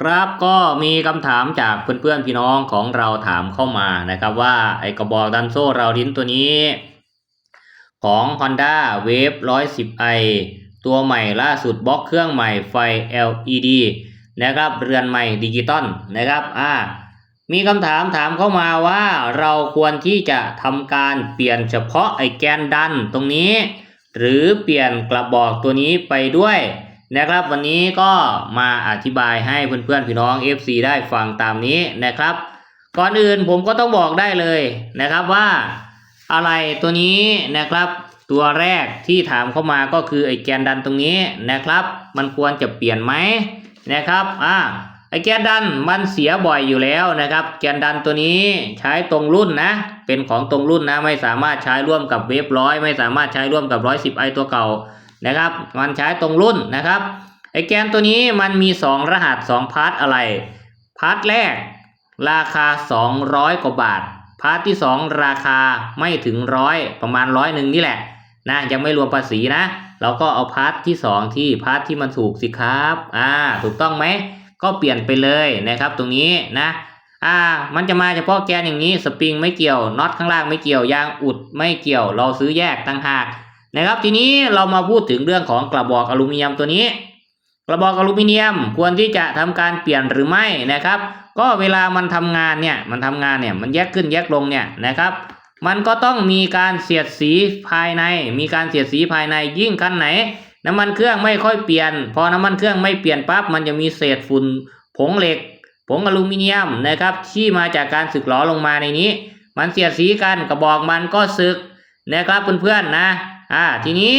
ครับก็มีคำถามจากเพื่อนๆพี่น้องของเราถามเข้ามานะครับว่าไอกระบอกดันโซ่เราลิ้นตัวนี้ ของ Honda Wave 110i ตัวใหม่ล่าสุดบล็อกเครื่องใหม่ไฟ LED นะครับเรือนใหม่ดิจิตอลนะครับอ่ามีคำถามถามเข้ามาว่าเราควรที่จะทำการเปลี่ยนเฉพาะไอแกนดันตรงนี้ หรือเปลี่ยนกระบอกตัวนี้ไปด้วย นะครับ วันนี้ก็มาอธิบายให้เพื่อนๆพี่น้อง FC ได้ฟังตามนี้นะครับ ก่อนอื่นผมก็ต้องบอกได้เลยนะครับว่าอะไรตัวนี้นะครับตัวแรกที่ถามเข้ามาก็คือไอ้แกนดันตรงนี้นะครับ มันควรจะเปลี่ยนไหมนะครับอ่าไอ้แกนดันมันเสียบ่อยอยู่แล้วนะครับ แกนดันตัวนี้ใช้ตรงรุ่นนะ เป็นของตรงรุ่นนะ ไม่สามารถใช้ร่วมกับเวฟร้อยไม่สามารถใช้ร่วมกับร้อยสิบไอตัวเก่า นะครับ มันใช้ตรงรุ่นนะครับไอแกนตัวนี้มันมีสองรหัสสองพาร์ทอะไร พาร์ทแรกราคา 200 กว่าบาท พาร์ทที่ 2 ราคาไม่ถึงร้อยประมาณร้อยหนึ่งนี่แหละนะยังไม่รวมภาษีนะ เราก็เอาพาร์ทที่ 2 ที่พาร์ทที่มันถูกสิครับอ่าถูกต้องไหมก็เปลี่ยนไปเลยนะครับตรงนี้นะอ่ามันจะมาเฉพาะแกนอย่างนี้สปริงไม่เกี่ยวน็อตข้างล่างไม่เกี่ยวยางอุดไม่เกี่ยว เราซื้อแยกต่างหาก นะครับ ทีนี้เรามาพูดถึงเรื่องของกระบอกอลูมิเนียมตัวนี้ กระบอกอลูมิเนียมควรที่จะทำการเปลี่ยนหรือไม่นะครับ ก็เวลามันทำงานเนี่ยมันทำงานเนี่ยมันแยกขึ้นแยกลงเนี่ยนะครับ มันก็ต้องมีการเสียดสีภายใน มีการเสียดสีภายในยิ่งคันไหน น้ำมันเครื่องไม่ค่อยเปลี่ยน พอน้ำมันเครื่องไม่เปลี่ยนปั๊บมันจะมีเศษฝุ่นผงเหล็กผงอลูมิเนียมนะครับที่มาจากการสึกหลอลงมาในนี้ มันเสียดสีกันกระบอกมันก็สึกนะครับเพื่อนๆนะ อ่าทีนี้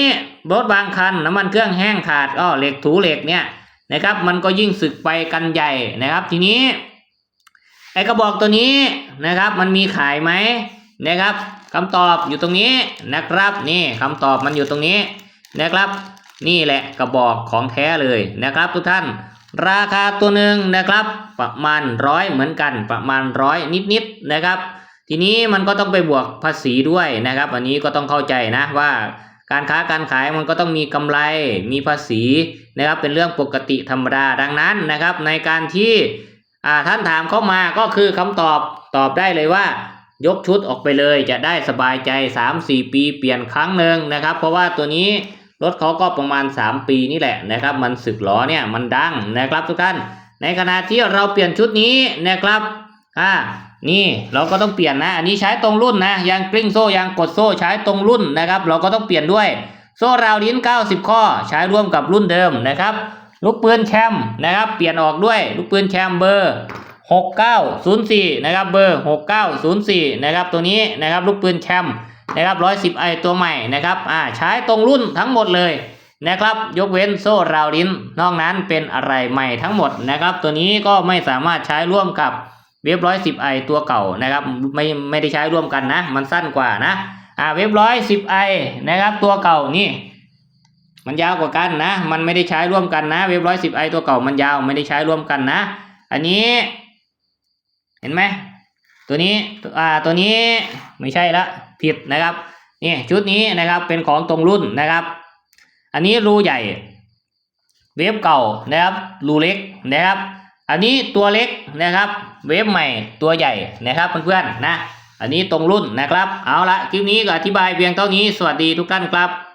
รถบางคันน้ำมันเครื่องแห้งขาดก็เหล็กถูเหล็กเนี่ยนะครับ มันก็ยิ่งสึกไปกันใหญ่นะครับ ทีนี้ไอกระบอกตัวนี้นะครับ มันมีขายไหมนะครับคำตอบอยู่ตรงนี้นะครับ นี่คำตอบมันอยู่ตรงนี้นะครับ นี่แหละกระบอกของแท้เลยนะครับ ทุกท่าน ราคาตัวหนึ่งนะครับ ประมาณร้อยเหมือนกันประมาณร้อยนิดๆนะครับ ทีนี้มันก็ต้องไปบวกภาษีด้วยนะครับ อันนี้ก็ต้องเข้าใจนะว่าการค้าการขายมันก็ต้องมีกำไรมีภาษีนะครับ เป็นเรื่องปกติธรรมดาดังนั้นนะครับ ในการที่ท่านถามเข้ามาก็คือคำตอบตอบได้เลยว่า ยกชุดออกไปเลยจะได้สบายใจ 3-4 ปีเปลี่ยนครั้งหนึ่งนะครับ เพราะว่าตัวนี้รถเขาก็ประมาณ 3 ปีนี่แหละนะครับ มันสึกล้อเนี่ยมันดังนะครับทุกท่านในขณะที่เราเปลี่ยนชุดนี้นะครับ อ่า นี่เราก็ต้องเปลี่ยนนะอันนี้ใช้ตรงรุ่นนะ ยางกลิ้งโซ่ยางกดโซ่ใช้ตรงรุ่นนะครับ เราก็ต้องเปลี่ยนด้วย โซ่ราวลิ้น 90 ข้อ ใช้ร่วมกับรุ่นเดิมนะครับ ลูกปืนแชมป์นะครับ เปลี่ยนออกด้วย ลูกปืนแชมป์เบอร์ 6904 นะครับ เบอร์ 6904 นะครับ ตัวนี้นะครับ ลูกปืนแชมป์นะครับ110ไอตัวใหม่นะครับ อ่า ใช้ตรงรุ่นทั้งหมดเลยนะครับ ยกเว้นโซ่ราวลิ้น นอกนั้นเป็นอะไรใหม่ทั้งหมดนะครับ ตัวนี้ก็ไม่สามารถใช้ร่วมกับ เว็บ110ไอตัวเก่านะครับไม่ไม่ได้ใช้ร่วมกันนะ มันสั้นกว่านะอ่าเว็บ110ไอนะครับตัวเก่านี่ มันยาวกว่ากันนะ มันไม่ได้ใช้ร่วมกันนะ เว็บร้อยสิบไอตัวเก่ามันยาวไม่ได้ใช้ร่วมกันนะ อันนี้ เห็นไหมตัวนี้อ่าตัวนี้ไม่ใช่ละผิดนะครับนี่ชุดนี้นะครับเป็นของตรงรุ่นนะครับ อันนี้รูใหญ่ เวฟเก่านะครับรูเล็กนะครับ อันนี้ตัวเล็กนะครับ เวฟใหม่ตัวใหญ่นะครับเพื่อนๆนะ อันนี้ตรงรุ่นนะครับ เอาละคลิปนี้ก็อธิบายเพียงเท่านี้ สวัสดีทุกท่านครับ